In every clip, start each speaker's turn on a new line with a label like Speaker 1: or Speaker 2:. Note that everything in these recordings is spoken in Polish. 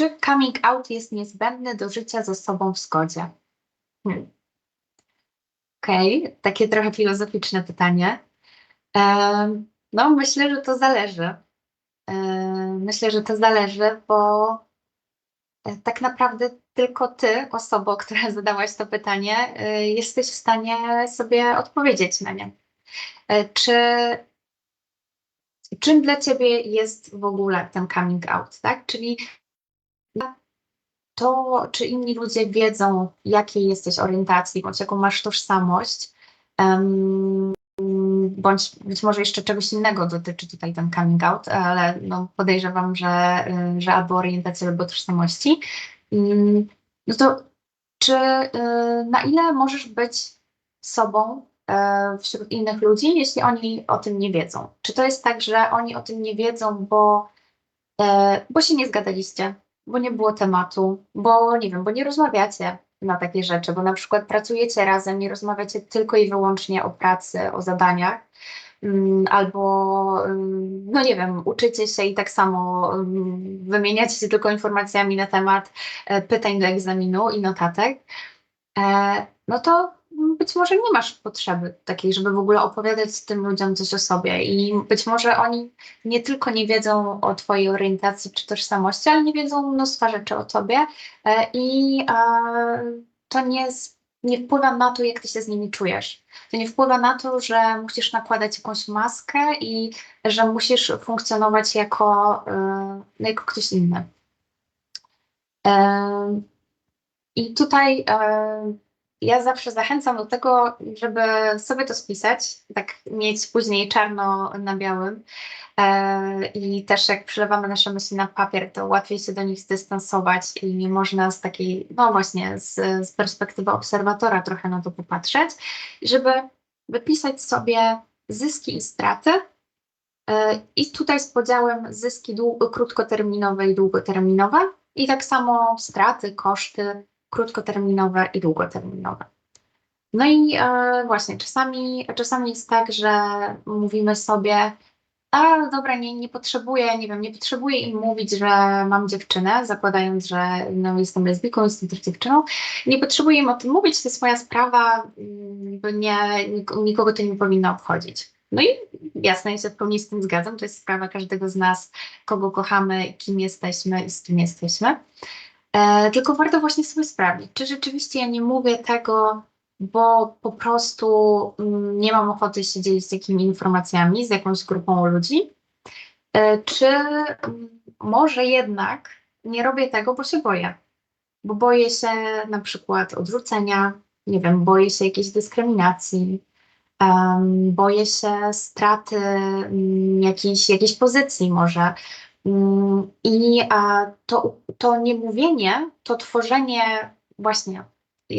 Speaker 1: czy coming out jest niezbędny do życia ze sobą w zgodzie? Hmm. Okej, takie trochę filozoficzne pytanie. Em, no, myślę, że to zależy. Em, Myślę, że to zależy, bo e, tak naprawdę tylko ty, osobo, która zadałaś to pytanie, e, jesteś w stanie sobie odpowiedzieć na nie. E, Czy czym dla ciebie jest w ogóle ten coming out, tak? Czyli to, czy inni ludzie wiedzą, jakiej jesteś orientacji, bądź jaką masz tożsamość, bądź być może jeszcze czegoś innego dotyczy tutaj ten coming out, ale no podejrzewam, że, że albo orientacji, albo tożsamości. Mm, No to czy y, na ile możesz być sobą e, wśród innych ludzi, jeśli oni o tym nie wiedzą? Czy to jest tak, że oni o tym nie wiedzą, bo, e, bo się nie zgadaliście, bo nie było tematu, bo nie wiem, bo nie rozmawiacie na takie rzeczy, bo na przykład pracujecie razem, nie rozmawiacie tylko i wyłącznie o pracy, o zadaniach, mm, albo mm, no nie wiem, uczycie się i tak samo mm, wymieniacie się tylko informacjami na temat e, pytań do egzaminu i notatek, e, no to być może nie masz potrzeby takiej, żeby w ogóle opowiadać tym ludziom coś o sobie i być może oni nie tylko nie wiedzą o twojej orientacji czy tożsamości, ale nie wiedzą mnóstwa rzeczy o tobie e, i e, to nie, nie wpływa na to, jak ty się z nimi czujesz. To nie wpływa na to, że musisz nakładać jakąś maskę i że musisz funkcjonować jako, e, no, jako ktoś inny. I tutaj ja zawsze zachęcam do tego, żeby sobie to spisać, tak mieć później czarno na białym. E, I też jak przelewamy nasze myśli na papier, to łatwiej się do nich zdystansować i można z takiej, no właśnie, z, z perspektywy obserwatora trochę na to popatrzeć, żeby wypisać sobie zyski i straty. E, I tutaj z podziałem zyski dłu- krótkoterminowe i długoterminowe, i tak samo straty, koszty krótkoterminowe i długoterminowe. No i e, właśnie, czasami, czasami jest tak, że mówimy sobie, a dobra, nie, nie potrzebuję, nie wiem, nie potrzebuję im mówić, że mam dziewczynę, zakładając, że no, jestem lesbijką, jestem też dziewczyną. Nie potrzebuję im o tym mówić, to jest moja sprawa, bo nie, nik- nikogo to nie powinno obchodzić. No i jasne, ja się w pełni z tym zgadzam, to jest sprawa każdego z nas, kogo kochamy, kim jesteśmy i z kim jesteśmy. E, tylko warto właśnie sobie sprawdzić, czy rzeczywiście ja nie mówię tego, bo po prostu mm, nie mam ochoty się dzielić takimi informacjami z jakąś grupą ludzi, e, czy mm, może jednak nie robię tego, bo się boję. Bo boję się na przykład odrzucenia, nie wiem, boję się jakiejś dyskryminacji, em, boję się straty mm, jakiejś, jakiejś pozycji może. Mm, I a, to, to niemówienie, to tworzenie właśnie,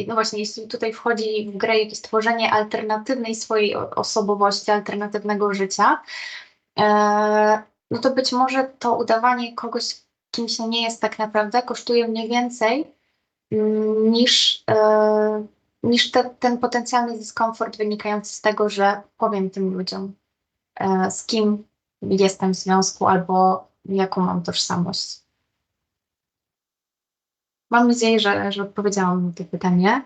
Speaker 1: no właśnie, jeśli tutaj wchodzi w grę jakieś tworzenie alternatywnej swojej osobowości, alternatywnego życia, e, no to być może to udawanie kogoś, kim się nie jest tak naprawdę, kosztuje mnie więcej mm, niż, e, niż te, ten potencjalny dyskomfort wynikający z tego, że powiem tym ludziom, e, z kim jestem w związku albo jaką mam tożsamość. Mam nadzieję, że, że odpowiedziałam na to pytanie.